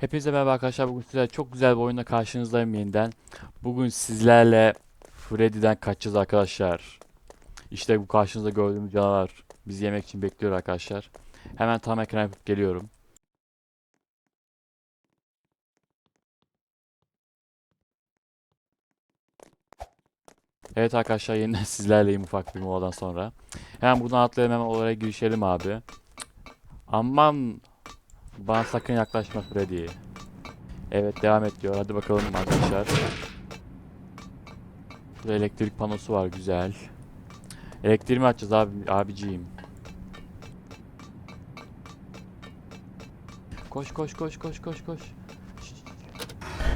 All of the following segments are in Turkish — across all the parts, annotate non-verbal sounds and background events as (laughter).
Hepinize merhaba arkadaşlar. Bugün sizlerle çok güzel bir oyunla karşınızdayım yeniden. Bugün sizlerle Freddy'den kaçacağız arkadaşlar. İşte bu karşınızda gördüğümüz canavar bizi yemek için bekliyor arkadaşlar. Hemen tam ekran yapıp geliyorum. Evet arkadaşlar yeniden (laughs) sizlerleyim ufak bir moladan sonra. Hemen buradan atlayalım hemen olaya girişelim abi. Aman bana sakın yaklaşma Freddy. Evet devam et diyor. Hadi bakalım arkadaşlar. Burada elektrik panosu var güzel. Elektriği mi açacağız abi abiciğim? Koş koş koş koş koş koş.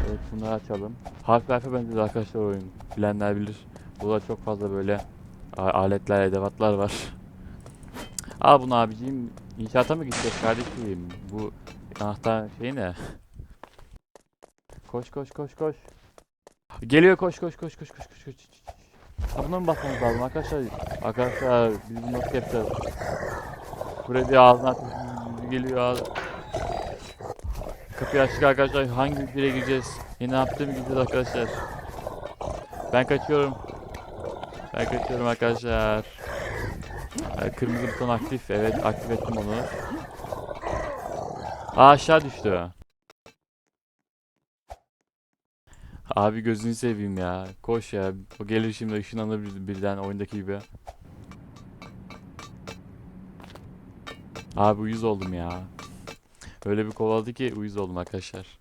Evet bunları açalım. Harf harfe benziyor arkadaşlar oyun. Bilenler bilir. Burada çok fazla böyle aletler, edevatlar var. Al bunu abiciğim. İnşaata mı gideceğiz kardeşim? Bu anahtar şey ne? Koş koş koş koş. Geliyor koş koş koş koş koş koş koş. Ha buna mı basmamız lazım arkadaşlar? Arkadaşlar biz bunu nasıl yapacağız? Freddy ağzına atıyor. geliyor ağzı. Kapıyı açtık arkadaşlar. Hangi ülkeye gireceğiz? Yine yaptığım gireceğiz arkadaşlar. Ben kaçıyorum. Ben kaçıyorum arkadaşlar. Ha, Kırmızı buton aktif. Evet aktif ettim onu. Aa, aşağı düştü. Abi gözünü seveyim ya. Koş ya. O gelir şimdi ışınlanır bir- birden oyundaki gibi. Abi uyuz oldum ya. Öyle bir kovaladı ki uyuz oldum arkadaşlar.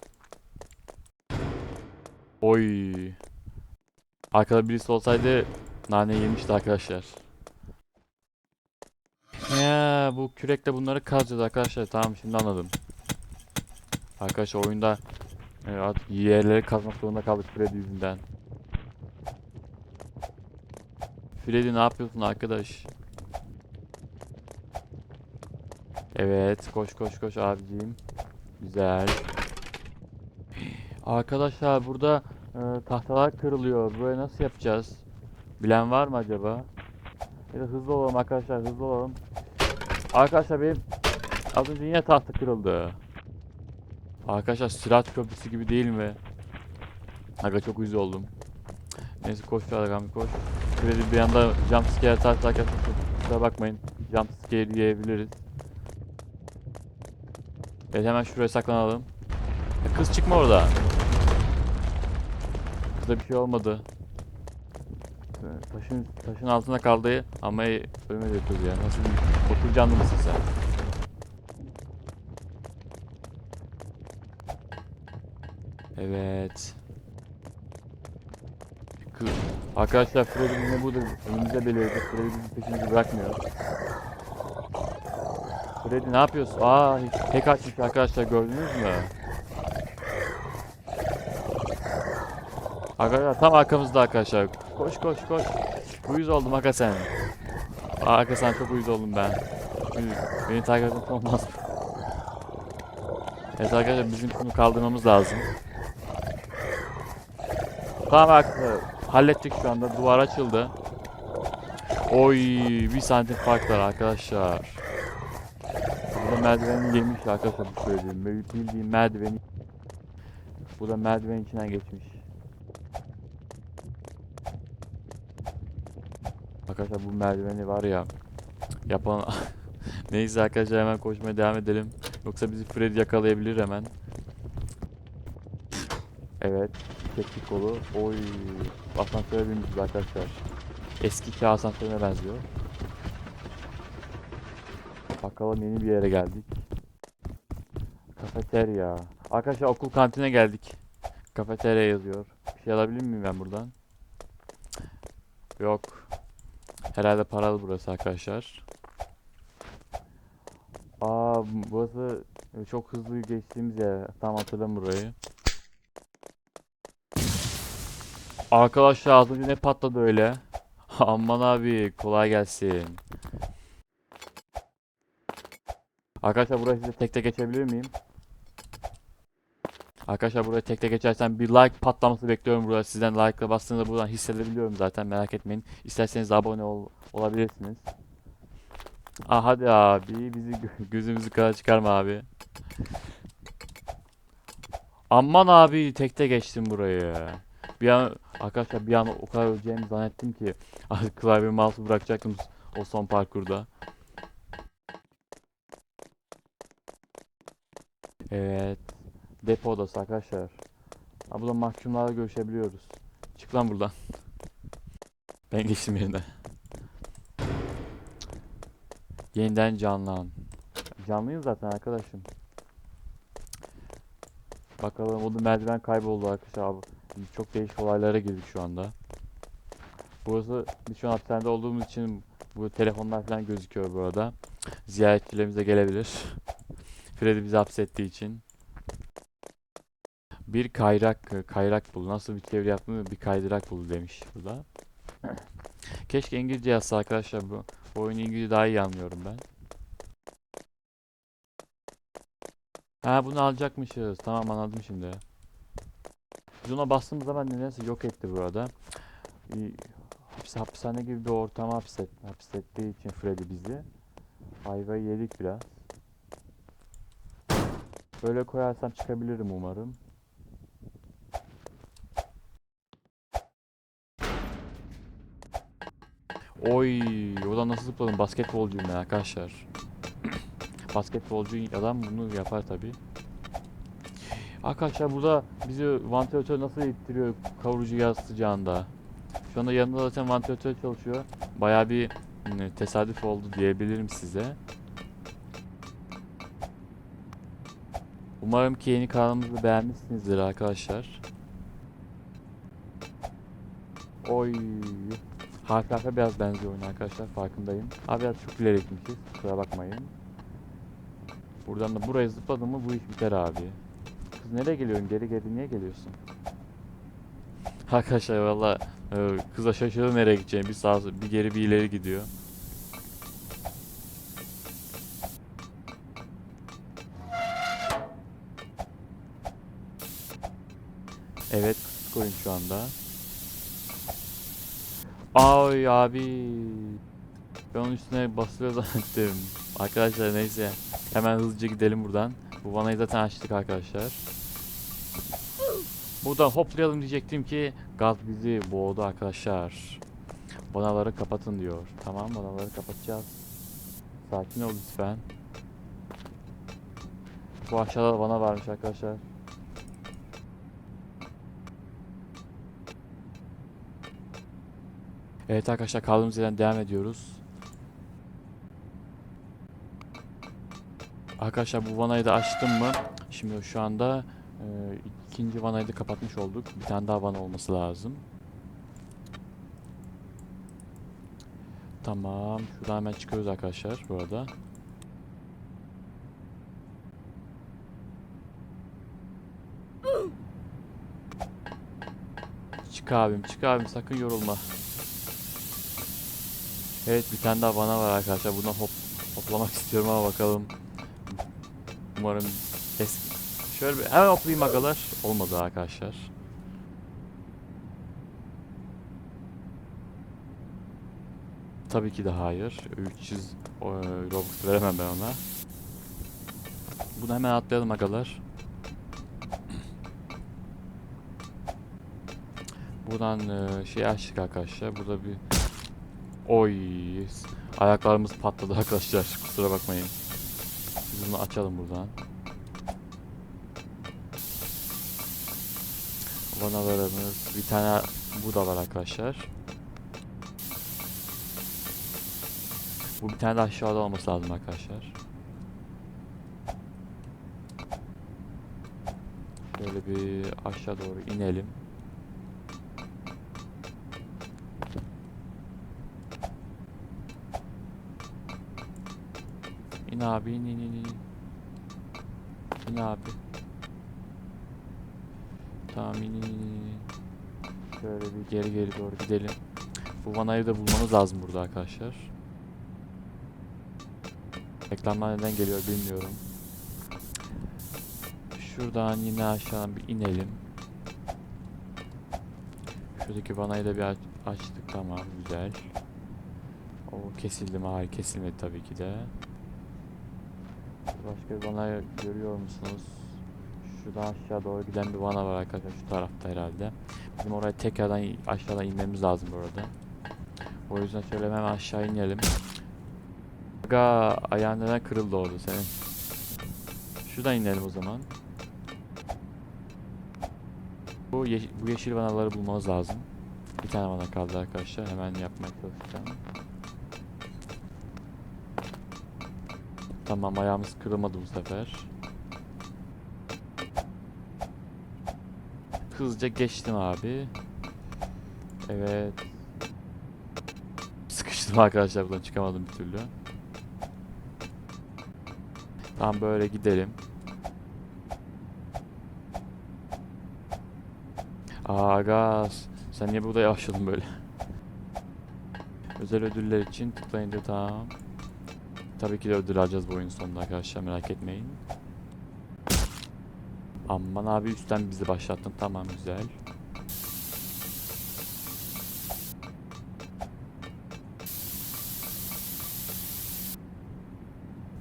Oy. Arkada birisi olsaydı nane yemişti arkadaşlar. Ya bu kürekle bunları kazacağız arkadaşlar. Tamam şimdi anladım. Arkadaşlar oyunda e, artık yerleri kazmak zorunda kaldık Freddy yüzünden. Freddy ne yapıyorsun arkadaş? Evet koş koş koş abiciğim. Güzel. Arkadaşlar burada e, tahtalar kırılıyor. Burayı nasıl yapacağız? Bilen var mı acaba? Hızlı olalım arkadaşlar hızlı olalım. Arkadaşlar benim az önce yine tahta kırıldı. Arkadaşlar Sırat Köprüsü gibi değil mi? Aga çok uyuz oldum. Neyse koş Feragami koş. Freddy bir anda jumpscare atarsa arkadaşlar kusura bakmayın. Jumpscare diyebiliriz. Evet hemen şuraya saklanalım. Kız çıkma orada. Kıza bir şey olmadı. Taşın taşın altında kaldı ama ölmedi kız ya. Nasıl bir canlı mısın sen? Evet. Arkadaşlar Freddy yine burada önümüze belirdi. Freddy bizi peşimizi bırakmıyor. Freddy ne yapıyorsun? Aa, tek açmış arkadaşlar gördünüz mü? Arkadaşlar tam arkamızda arkadaşlar. Koş koş koş. Uyuz oldum Aka sen. Aa, Aka sen çok uyuz oldum ben. Beni- takip etmek olmaz. Evet arkadaşlar bizim bunu kaldırmamız lazım. Tamam arkadaşlar. Hallettik şu anda. Duvar açıldı. Oy, bir santim fark var arkadaşlar. Burada merdiveni yemiş arkadaşlar bu söylediğim. Bildiğim merdiveni. Bu da merdivenin içinden geçmiş. Arkadaşlar bu merdiveni var ya yapan (laughs) neyse arkadaşlar hemen koşmaya devam edelim. Yoksa bizi Freddy yakalayabilir hemen. Evet. Çektik kolu. Oy. Asansöre binmişiz arkadaşlar. Eski çağ asansörüne benziyor. Bakalım yeni bir yere geldik. Kafeterya. Arkadaşlar okul kantine geldik. Kafeterya yazıyor. Bir şey alabilir miyim ben buradan? Yok. Herhalde paralı burası arkadaşlar. Aa burası çok hızlı geçtiğimiz yer. Tam hatırlam burayı. Arkadaşlar az önce ne patladı öyle? (laughs) Aman abi kolay gelsin. Arkadaşlar burayı size tek tek geçebilir miyim? Arkadaşlar buraya tek tek geçersen bir like patlaması bekliyorum burada. Sizden like'la bastığınızda buradan hissedebiliyorum zaten merak etmeyin. İsterseniz abone ol olabilirsiniz. Ah hadi abi bizi gö- gözümüzü kara çıkarma abi. Aman abi tekte geçtim burayı. Bir an arkadaşlar bir an o kadar öleceğimi zannettim ki (laughs) klavye mouse'u bırakacaktım o son parkurda. Evet. Depo odası arkadaşlar. Ha burada mahkumlarla görüşebiliyoruz. Çık lan buradan. (laughs) Ben geçtim yerine. Yeniden canlan. Canlıyım zaten arkadaşım. Bakalım o da merdiven kayboldu arkadaşlar. Abi, Çok değişik olaylara girdik şu anda. Burası biz şu an hapishanede olduğumuz için bu telefonlar falan gözüküyor bu arada. Ziyaretçilerimiz de gelebilir. Freddy bizi hapsettiği için. Bir kayrak kayrak bul. Nasıl bir çeviri yaptığını bir kaydırak bul demiş burada. Keşke İngilizce yazsa arkadaşlar bu. Bu oyunu İngilizce daha iyi anlıyorum ben. Ha bunu alacakmışız. Tamam anladım şimdi. Biz ona bastığımız zaman nedense yok etti burada. Hapis, hapishane gibi bir ortama hapset, hapsettiği için Freddy bizi. Ayvayı yedik biraz. Böyle koyarsam çıkabilirim umarım. Oy, oradan nasıl zıpladım? Basketbolcuyum ben arkadaşlar. (clears throat) Basketbolcu adam bunu yapar tabi. Arkadaşlar burada bizi vantilatör nasıl ittiriyor kavurucu yaz sıcağında. Şu anda yanında zaten vantilatör çalışıyor. Baya bir mm, tesadüf oldu diyebilirim size. Umarım ki yeni kanalımızı beğenmişsinizdir arkadaşlar. Oy. Harf harfe biraz benziyor oyun arkadaşlar farkındayım. Abi biraz çok ileri gitmişiz kusura bakmayın. Buradan da buraya zıpladım mı bu iş biter abi. Kız nereye geliyorsun geri geri niye geliyorsun? Arkadaşlar valla e, kıza şaşırdı nereye gideceğini bir sağ bir geri bir ileri gidiyor. Evet kısık oyun şu anda. Ay abi. Ben onun üstüne basıyor zannettim. Arkadaşlar neyse. Hemen hızlıca gidelim buradan. Bu vanayı zaten açtık arkadaşlar. Buradan hoplayalım diyecektim ki gaz bizi boğdu arkadaşlar. Vanaları kapatın diyor. Tamam vanaları kapatacağız. Sakin ol lütfen. Bu aşağıda da vana varmış arkadaşlar. Evet arkadaşlar kaldığımız yerden devam ediyoruz. Arkadaşlar bu vanayı da açtım mı? Şimdi şu anda e, ikinci vanayı da kapatmış olduk. Bir tane daha vana olması lazım. Tamam. Şuradan hemen çıkıyoruz arkadaşlar bu arada. Çık abim, çık abim sakın yorulma. Evet bir tane daha vana var arkadaşlar. Buradan hop hoplamak istiyorum ama bakalım. Umarım kes. Şöyle bir hemen hoplayayım agalar. Olmadı arkadaşlar. Tabii ki de hayır. 300 e, Robux veremem ben ona. Bunu hemen atlayalım agalar. Buradan şey açtık arkadaşlar. Burada bir Oy. Ayaklarımız patladı arkadaşlar. Kusura bakmayın. Biz bunu açalım buradan. Vanalarımız. Bir tane bu da var arkadaşlar. Bu bir tane de aşağıda olması lazım arkadaşlar. Böyle bir aşağı doğru inelim. İn abi in in in in. İn abi. Tamam in in in. Şöyle bir geri geri doğru gidelim. Bu vanayı da bulmamız lazım burada arkadaşlar. Reklamlar neden geliyor bilmiyorum. Şuradan yine aşağı bir inelim. Şuradaki vanayı da bir aç- açtık tamam güzel. O kesildi mi? Hayır kesilmedi tabii ki de. Başka bir vanayı görüyor musunuz? Şuradan aşağı doğru giden bir vana var arkadaşlar şu tarafta herhalde. Bizim oraya tekrardan aşağıdan inmemiz lazım bu arada. O yüzden şöyle hemen aşağı inelim. Aga ayağın neden kırıldı orada senin? Şuradan inelim o zaman. Bu, yeş- bu yeşil vanaları bulmamız lazım. Bir tane vana kaldı arkadaşlar. Hemen yapmaya çalışacağım. Tamam ayağımız kırılmadı bu sefer. Hızlıca geçtim abi. Evet. Sıkıştım arkadaşlar buradan çıkamadım bir türlü. Tamam böyle gidelim. Aa gaz. Sen niye burada yavaşladın böyle? Özel ödüller için tıklayınca tamam. Tabii ki de ödül alacağız bu oyun sonunda arkadaşlar merak etmeyin. Aman abi üstten bizi başlattın tamam güzel.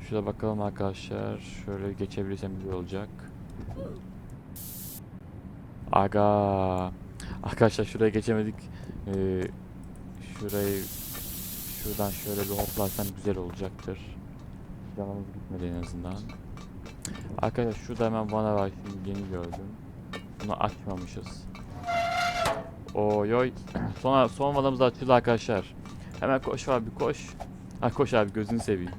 Şurada bakalım arkadaşlar. Şöyle geçebilirsem güzel olacak. Aga. Arkadaşlar şuraya geçemedik. Ee, şurayı şuradan şöyle bir hoplarsam güzel olacaktır. Canımız gitmedi en azından. Arkadaşlar şurada hemen vana var şimdi yeni gördüm. Bunu açmamışız. Oy oy. (clears throat) Son, son vanamız açıldı arkadaşlar. Hemen koş abi koş. Ha koş abi gözünü seveyim.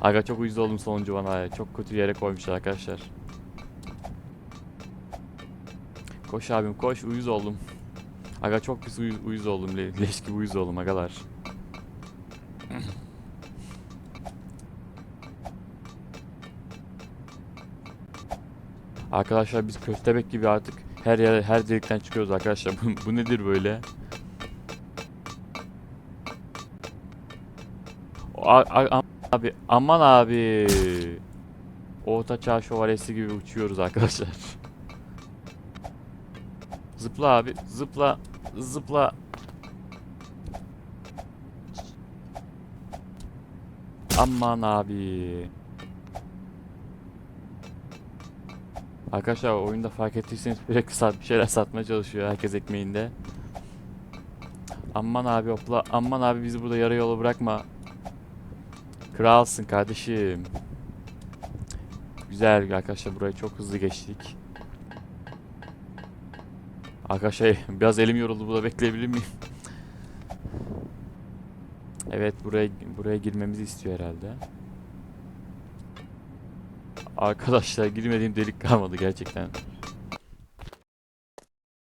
Aga çok uyuz oldum sonuncu vanaya. Çok kötü yere koymuşlar arkadaşlar. Koş abim koş uyuz oldum. Aga çok pis uyuz, uyuz oldum. Le- leş gibi uyuz oldum agalar. (laughs) Arkadaşlar biz köstebek gibi artık her yere her delikten çıkıyoruz arkadaşlar. (laughs) Bu, bu nedir böyle? A- a- abi aman abi. Orta çağ şövalyesi gibi uçuyoruz arkadaşlar. (laughs) Zıpla abi, zıpla, zıpla. Aman abi. Arkadaşlar oyunda fark ettiyseniz sürekli sat, bir şeyler satmaya çalışıyor herkes ekmeğinde. Aman abi hopla, aman abi bizi burada yarı yola bırakma. Kralsın kardeşim. Güzel arkadaşlar burayı çok hızlı geçtik. Arkadaşlar biraz elim yoruldu burada bekleyebilir miyim? Evet buraya buraya girmemizi istiyor herhalde. Arkadaşlar girmediğim delik kalmadı gerçekten.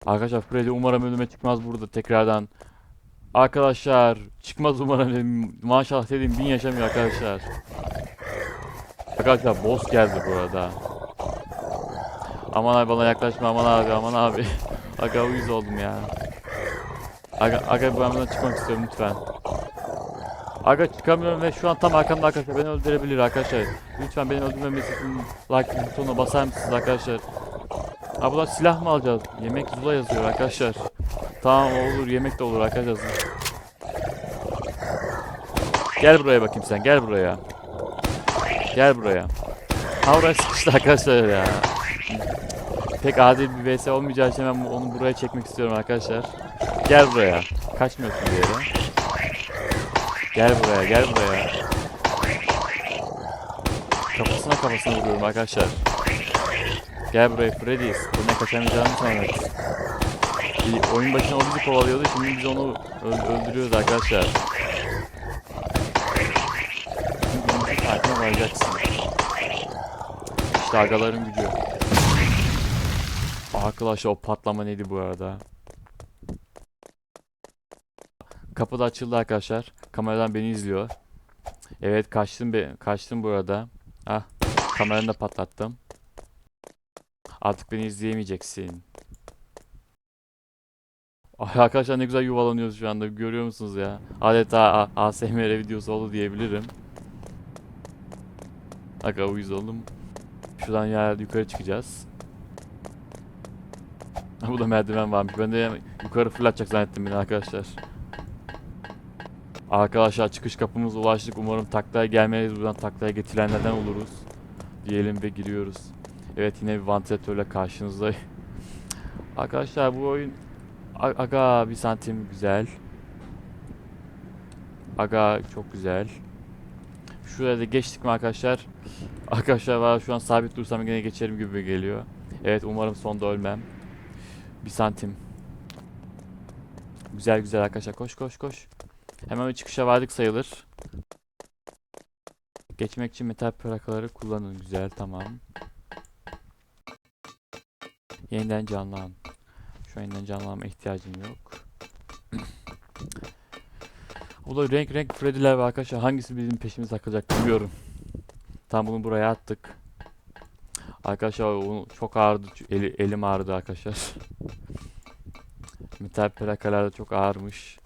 Arkadaşlar Freddy umarım önüme çıkmaz burada tekrardan. Arkadaşlar çıkmaz umarım. Maşallah dedim bin yaşamıyor arkadaşlar. Arkadaşlar boss geldi bu arada. Aman abi bana yaklaşma aman abi aman abi. Aga uyuz oldum ya. Aga, aga buradan çıkmak istiyorum lütfen. Aga çıkamıyorum ve şu an tam arkamda arkadaşlar beni öldürebilir arkadaşlar. Lütfen beni öldürmemesi için like butonuna basar mısınız arkadaşlar? Ha silah mı alacağız? Yemek zula yazıyor arkadaşlar. Tamam olur yemek de olur arkadaşlar. Gel buraya bakayım sen gel buraya. Gel buraya. Ha sıkıştı arkadaşlar ya. Pek adil bir vs olmayacağı için ben onu buraya çekmek istiyorum arkadaşlar. Gel buraya. Kaçmıyorsun bir yere. Gel buraya, gel buraya. Kafasına kafasına vuruyorum arkadaşlar. Gel buraya Freddy. Buradan kaçamayacağını sanırım. Bir oyun başına o bizi kovalıyordu. Şimdi biz onu öl- öldürüyoruz arkadaşlar. Şimdi onun farkına varacaksın. İşte agaların gücü. Arkadaşlar o patlama neydi bu arada? Kapı da açıldı arkadaşlar. Kameradan beni izliyor. Evet kaçtım be kaçtım bu arada. Ah kameranı da patlattım. Artık beni izleyemeyeceksin. Ay arkadaşlar ne güzel yuvalanıyoruz şu anda görüyor musunuz ya? Adeta ASMR videosu oldu diyebilirim. Aga uyuz oldum. Şuradan yer yukarı çıkacağız. Ha, (laughs) Bu da merdiven varmış. Ben de yukarı fırlatacak zannettim beni arkadaşlar. Arkadaşlar çıkış kapımıza ulaştık. Umarım taklaya gelmeyiz. Buradan taklaya getirenlerden oluruz. Diyelim ve giriyoruz. Evet yine bir vantilatörle karşınızdayım. (laughs) Arkadaşlar bu oyun Aga bir santim güzel. Aga çok güzel. Şuraya da geçtik mi arkadaşlar? Arkadaşlar var şu an sabit dursam yine geçerim gibi geliyor. Evet umarım sonda ölmem. Bir santim. Güzel güzel arkadaşlar koş koş koş. Hemen bir çıkışa vardık sayılır. Geçmek için metal plakaları kullanın. Güzel tamam. Yeniden canlan. Şu an yeniden canlanma ihtiyacım yok. (clears throat) Bu da renk renk Freddy'ler var arkadaşlar. Hangisi bizim peşimiz takılacak bilmiyorum. Tam bunu buraya attık. Arkadaşlar çok ağrıdı. Eli, elim ağrıdı arkadaşlar. (laughs) Metal plakalar da çok ağırmış.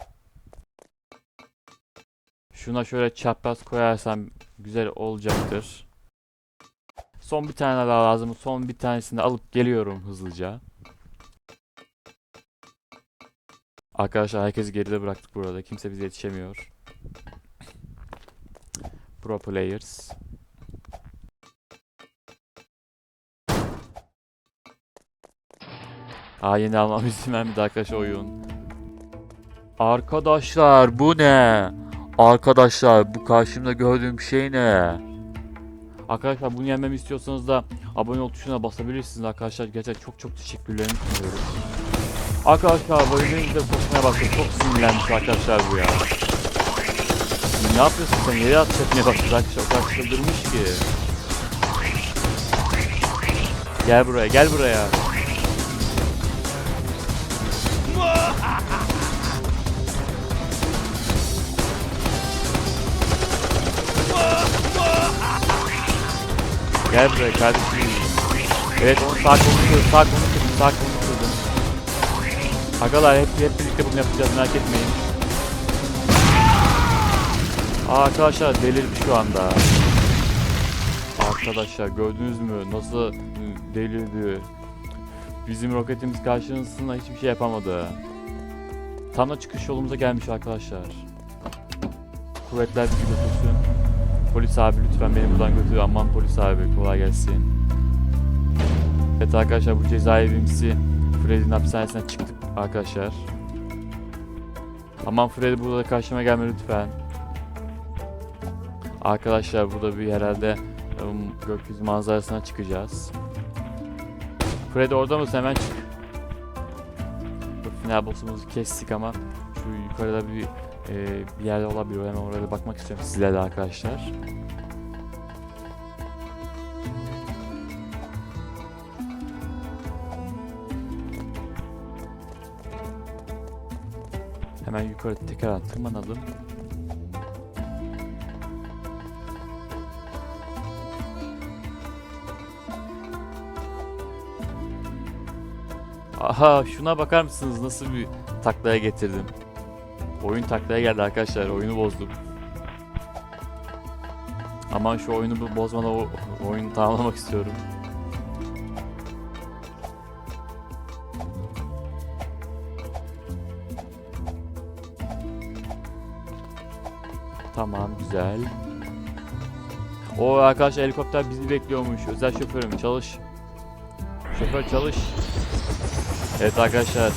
Şuna şöyle çapraz koyarsam güzel olacaktır. Son bir tane daha lazım. Son bir tanesini alıp geliyorum hızlıca. Arkadaşlar herkesi geride bıraktık burada. Kimse bize yetişemiyor. Pro players. Aa yeni almam izin vermedi arkadaşlar oyun. Arkadaşlar bu ne? Arkadaşlar bu karşımda gördüğüm şey ne? Arkadaşlar bunu yenmemi istiyorsanız da abone ol tuşuna basabilirsiniz arkadaşlar. Gerçekten çok çok teşekkürlerimi sunuyorum. Arkadaşlar bölümümüzde koşmaya başladı. Çok sinirlenmiş arkadaşlar bu ya. Ne yapıyorsun sen? Yere atış etmeye başladı arkadaşlar. O kadar çıldırmış ki. Gel buraya, gel buraya. Gel buraya kardeşim. Evet onu sağ kolunu kırdım, sağ kolunu. Agalar hep, hep birlikte bunu yapacağız merak etmeyin. Aa, arkadaşlar delirdi şu anda. Arkadaşlar gördünüz mü nasıl delirdi. Bizim roketimiz karşısında hiçbir şey yapamadı. Tam da çıkış yolumuza gelmiş arkadaşlar. Kuvvetler bizi götürsün. Polis abi lütfen beni buradan götür. Aman polis abi kolay gelsin. Evet arkadaşlar bu cezaevimsi Freddy'nin hapishanesinden çıktık arkadaşlar. Aman Freddy burada karşıma gelme lütfen. Arkadaşlar burada bir herhalde um, gökyüzü manzarasına çıkacağız. Freddy orada mısın? Hemen çık. Bu final boss'umuzu kestik ama şu yukarıda bir e, bir yerde olabilir. Hemen oraya da bakmak istiyorum sizlerle arkadaşlar. Hemen yukarı tekrar tırmanalım. Aha şuna bakar mısınız nasıl bir taklaya getirdim. Oyun taklaya geldi arkadaşlar oyunu bozdum. Aman şu oyunu bozmadan o oyunu tamamlamak istiyorum. Tamam güzel. O arkadaşlar helikopter bizi bekliyormuş. Özel şoförüm çalış. Şoför çalış. Evet arkadaşlar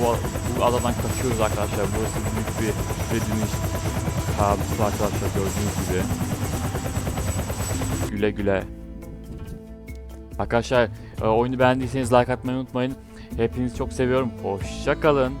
bu, bu kaçıyoruz arkadaşlar. Burası büyük bir Freddy'nin kabusu arkadaşlar gördüğünüz gibi. Güle güle. Arkadaşlar e, oyunu beğendiyseniz like atmayı unutmayın. Hepinizi çok seviyorum. Hoşça kalın.